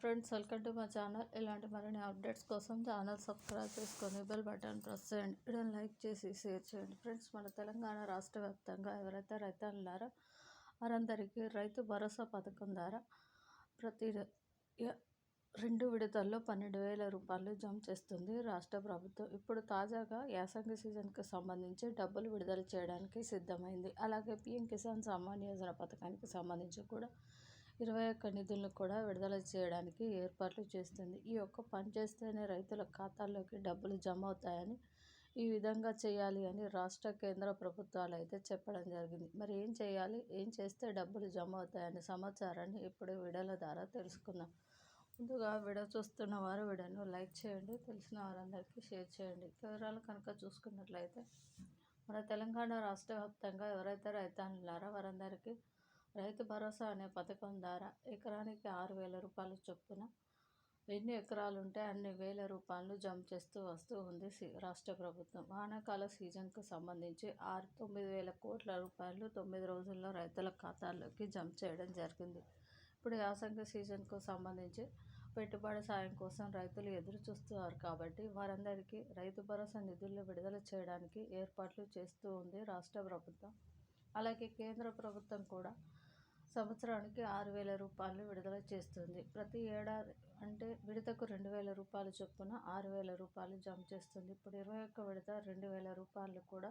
Friends welcome to మా channel. ఇలాంటి మరిన్ని అప్డేట్స్ కోసం ఛానల్ సబ్స్క్రైబ్ చేసుకొని బెల్ బటన్ ప్రెస్ చేయండి. వీడియోని లైక్ చేసి షేర్ చేయండి. ఫ్రెండ్స్ మన తెలంగాణ రాష్ట్ర వ్యాప్తంగా ఎవరైతే రైతులున్నారో వారందరికీ రైతు భరోసా పథకం ద్వారా ప్రతి రెండు విడతల్లో పన్నెండు వేల రూపాయలు జమ చేస్తుంది రాష్ట్ర ప్రభుత్వం. ఇప్పుడు తాజాగా యాసంగి సీజన్కి సంబంధించి డబ్బులు విడుదల చేయడానికి సిద్ధమైంది. అలాగే పిఎం కిసాన్ సమ్మాన్ యోజన పథకానికి సంబంధించి కూడా ఇరవై ఒక్క నిధులను కూడా విడుదల చేయడానికి ఏర్పాట్లు చేస్తుంది. ఈ ఒక్క పని చేస్తేనే రైతుల ఖాతాల్లోకి డబ్బులు జమ అవుతాయని ఈ విధంగా చేయాలి అని రాష్ట్ర కేంద్ర ప్రభుత్వాలు అయితే చెప్పడం జరిగింది. మరి ఏం చేయాలి? ఏం చేస్తే డబ్బులు జమ అవుతాయనే సమాచారాన్ని ఇప్పుడు వీడియోల ద్వారా తెలుసుకుందాం. ముందుగా వీడియో చూస్తున్న వారు వీడియోను లైక్ చేయండి తెలిసిన వారందరికీ షేర్ చేయండి. వివరాలు కనుక చూసుకున్నట్లయితే మన తెలంగాణ రాష్ట్ర వ్యాప్తంగా ఎవరైతే రైతాన్నులారో వారందరికీ రైతు భరోసా అనే పథకం ద్వారా ఎకరానికి ఆరు వేల రూపాయలు చొప్పున ఎన్ని ఎకరాలు ఉంటే అన్ని వేల రూపాయలు జమ చేస్తూ వస్తూ ఉంది రాష్ట్ర ప్రభుత్వం. వానాకాల సీజన్కు సంబంధించి ఆరు తొమ్మిది వేల కోట్ల రూపాయలు తొమ్మిది రోజుల్లో రైతుల ఖాతాల్లోకి జమ చేయడం జరిగింది. ఇప్పుడు యాసంగి సీజన్కు సంబంధించి పెట్టుబడి సాయం కోసం రైతులు ఎదురు చూస్తున్నారు కాబట్టి వారందరికీ రైతు భరోసా నిధులు విడుదల చేయడానికి ఏర్పాట్లు చేస్తూ ఉంది రాష్ట్ర ప్రభుత్వం. అలాగే కేంద్ర ప్రభుత్వం కూడా సంవత్సరానికి ఆరు వేల రూపాయలు విడుదల చేస్తుంది. ప్రతి ఏడాది అంటే విడతకు రెండు వేల రూపాయలు చొప్పున ఆరు వేల రూపాయలు జమ చేస్తుంది. ఇప్పుడు ఇరవై ఒక్క విడత రెండు వేల రూపాయలు కూడా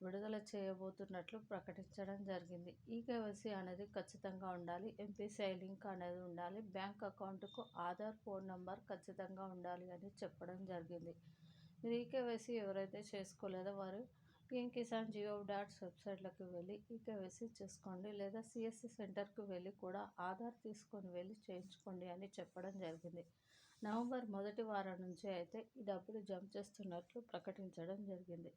విడుదల చేయబోతున్నట్లు ప్రకటించడం జరిగింది. ఈ కేవైసీ అనేది ఖచ్చితంగా ఉండాలి. ఎంపీసీఐ లింక్ అనేది ఉండాలి. బ్యాంక్ అకౌంట్కు ఆధార్ ఫోన్ నంబర్ ఖచ్చితంగా ఉండాలి అని చెప్పడం జరిగింది. మీరు ఈ కేవైసీ ఎవరైతే చేసుకోలేదో వారు పిఎం కిసాన్ జియో డాట్ వెబ్సైట్లోకి వెళ్ళి ఈకేవైసీ చేసుకోండి లేదా సిఎస్సి సెంటర్కి వెళ్ళి కూడా ఆధార్ తీసుకొని వెళ్ళి చేయించుకోండి అని చెప్పడం జరిగింది. నవంబర్ మొదటి వారం నుంచి అయితే ఈ డబ్బులు జమ చేస్తున్నట్లు ప్రకటించడం జరిగింది.